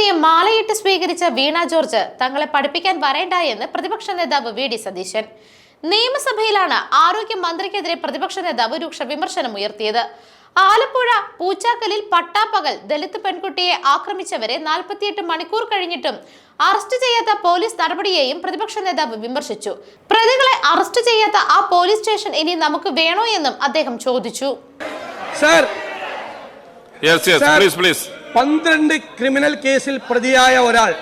മുഖ്യമന്ത്രിയെ മാലയിട്ട് സ്വീകരിച്ച വീണ ജോർജ് തങ്ങളെ പഠിപ്പിക്കാൻ വരേണ്ട എന്ന് പ്രതിപക്ഷ നേതാവ് വി ഡി സതീശൻ. നിയമസഭയിലാണ് ആരോഗ്യമന്ത്രിക്കെതിരെ പ്രതിപക്ഷ നേതാവ് രൂക്ഷ വിമർശനം ഉയർത്തിയത്. ആലപ്പുഴ പൂച്ചാക്കലിൽ പട്ടാപ്പകൽ ദലിത് പെൺകുട്ടിയെ ആക്രമിച്ചവരെ നാൽപ്പത്തിയെട്ട് മണിക്കൂർ കഴിഞ്ഞിട്ടും അറസ്റ്റ് ചെയ്യാത്ത പോലീസ് നടപടിയെയും പ്രതിപക്ഷ നേതാവ് വിമർശിച്ചു. പ്രതികളെ അറസ്റ്റ് ചെയ്യാത്ത ആ പോലീസ് സ്റ്റേഷൻ ഇനി നമുക്ക് വേണോ എന്നും അദ്ദേഹം ചോദിച്ചു. പന്ത്രണ്ട് ക്രിമിനൽ കേസിൽ പ്രതിയായ ഒരാൾ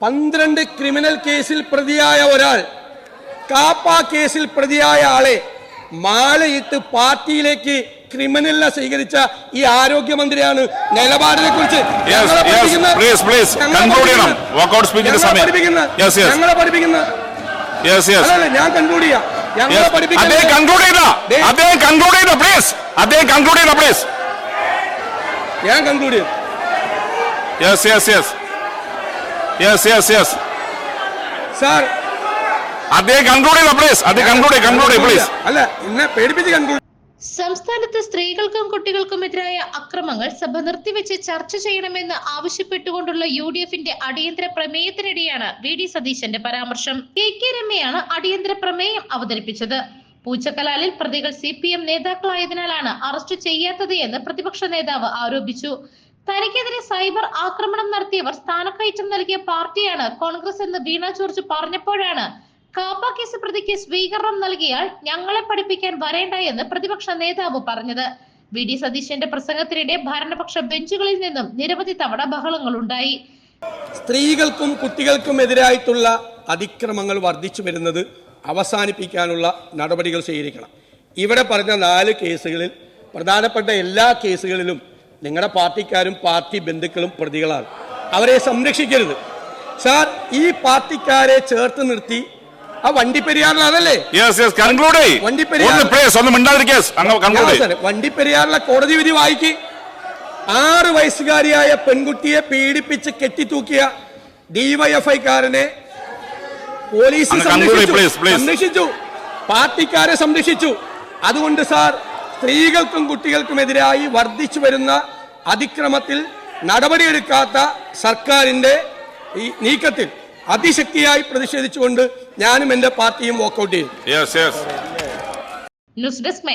പന്ത്രണ്ട് ക്രിമിനൽ കേസിൽ പ്രതിയായ ഒരാൾ കാപ്പ കേസിൽ പ്രതിയായ ആളെ മാലയിട്ട് പാർട്ടിയിലേക്ക് ക്രിമിനലിനെ സ്വീകരിച്ച ഈ ആരോഗ്യമന്ത്രിയാണ് നിലപാടിനെ കുറിച്ച്. ഞങ്ങളെ പഠിപ്പിക്കുന്ന ഞാൻ കൺക്ലൂഡ് ചെയ്യാം. ഞങ്ങളെ പഠിപ്പിക്കുന്ന. അദ്ദേഹം കൺക്ലൂഡ് ചെയ്ത. പ്ലീസ് അദ്ദേഹം കൺക്ലൂഡ് ചെയ്ത പ്ലീസ് ഞാൻ കൺക്ലൂഡ് ചെയ്യും yes yes yes yes yes yes sir അദ്ദേഹം കൺക്ലൂഡ് ചെയ്ത പ്ലീസ് അദ്ദേഹം കൺക്ലൂഡ് കൺക്ലൂഡ് പ്ലീസ് അല്ല എന്നെ പേടിപ്പിച്ച് കൺക്ലൂഡ് സംസ്ഥാനത്ത് സ്ത്രീകൾക്കും കുട്ടികൾക്കുമെതിരായ അക്രമങ്ങൾ സഭ നിർത്തിവെച്ച് ചർച്ച ചെയ്യണമെന്ന് ആവശ്യപ്പെട്ടുകൊണ്ടുള്ള യു ഡി എഫിന്റെ അടിയന്തര പ്രമേയത്തിനിടെയാണ് വി ഡി സതീശന്റെ പരാമർശം. കെ കെ രമയാണ് അടിയന്തര പ്രമേയം അവതരിപ്പിച്ചത്. പൂച്ചക്കലാലിൽ പ്രതികൾ സി പി എം നേതാക്കളായതിനാലാണ് അറസ്റ്റ് ചെയ്യാത്തത് എന്ന് പ്രതിപക്ഷ നേതാവ് ആരോപിച്ചു. തനിക്കെതിരെ സൈബർ ആക്രമണം നടത്തിയവർ സ്ഥാനക്കയറ്റം നൽകിയ പാർട്ടിയാണ് കോൺഗ്രസ് എന്ന് വീണ ജോർജ് പറഞ്ഞപ്പോഴാണ് കാപ്പ കേസ് പ്രതിക്ക് സ്വീകരണം നൽകിയാൽ ഞങ്ങളെ പഠിപ്പിക്കാൻ വരേണ്ട എന്ന് പ്രതിപക്ഷ നേതാവ് പറഞ്ഞത്. വി. ഡി. സതീശന്റെ പ്രസംഗത്തിനിടെ ഭരണപക്ഷ ബെഞ്ചുകളിൽ നിന്നും നിരവധി തവണ ബഹളങ്ങളുണ്ടായി സ്ത്രീകൾക്കും കുട്ടികൾക്കും എതിരായിട്ടുള്ള അതിക്രമങ്ങൾ വർദ്ധിച്ചു വരുന്നത് അവസാനിപ്പിക്കാനുള്ള നടപടികൾ സ്വീകരിക്കണം. ഇവിടെ പറഞ്ഞ നാല് കേസുകളിൽ പ്രധാനപ്പെട്ട എല്ലാ കേസുകളിലും നിങ്ങളുടെ പാർട്ടിക്കാരും പാർട്ടി ബന്ധുക്കളും പ്രതികളാണ്. അവരെ സംരക്ഷിക്കരുത്. സാർ ഈ പാർട്ടിക്കാരെ ചേർത്ത് നിർത്തി ആ വണ്ടിപ്പെരിയാറിലാണല്ലേ വണ്ടിപ്പെരിയാറിലെ കോടതി വിധി വായിക്ക്. ആറ് വയസ്സുകാരിയായ പെൺകുട്ടിയെ പീഡിപ്പിച്ച് കെട്ടിത്തൂക്കിയ ഡിവൈഎഫ്ഐക്കാരനെ പോലീസ്. സംരക്ഷിച്ചു പാർട്ടിക്കാരെ സംരക്ഷിച്ചു. അതുകൊണ്ട് സാർ സ്ത്രീകൾക്കും കുട്ടികൾക്കുമെതിരായി വർദ്ധിച്ചു വരുന്ന അതിക്രമത്തിൽ നടപടിയെടുക്കാത്ത സർക്കാരിന്റെ ഈ നീക്കത്തിൽ അതിശക്തിയായി പ്രതിഷേധിച്ചുകൊണ്ട് ഞാനും എന്റെ പാർട്ടിയും വാക്കൗട്ട് ചെയ്യും. Yes yes news desk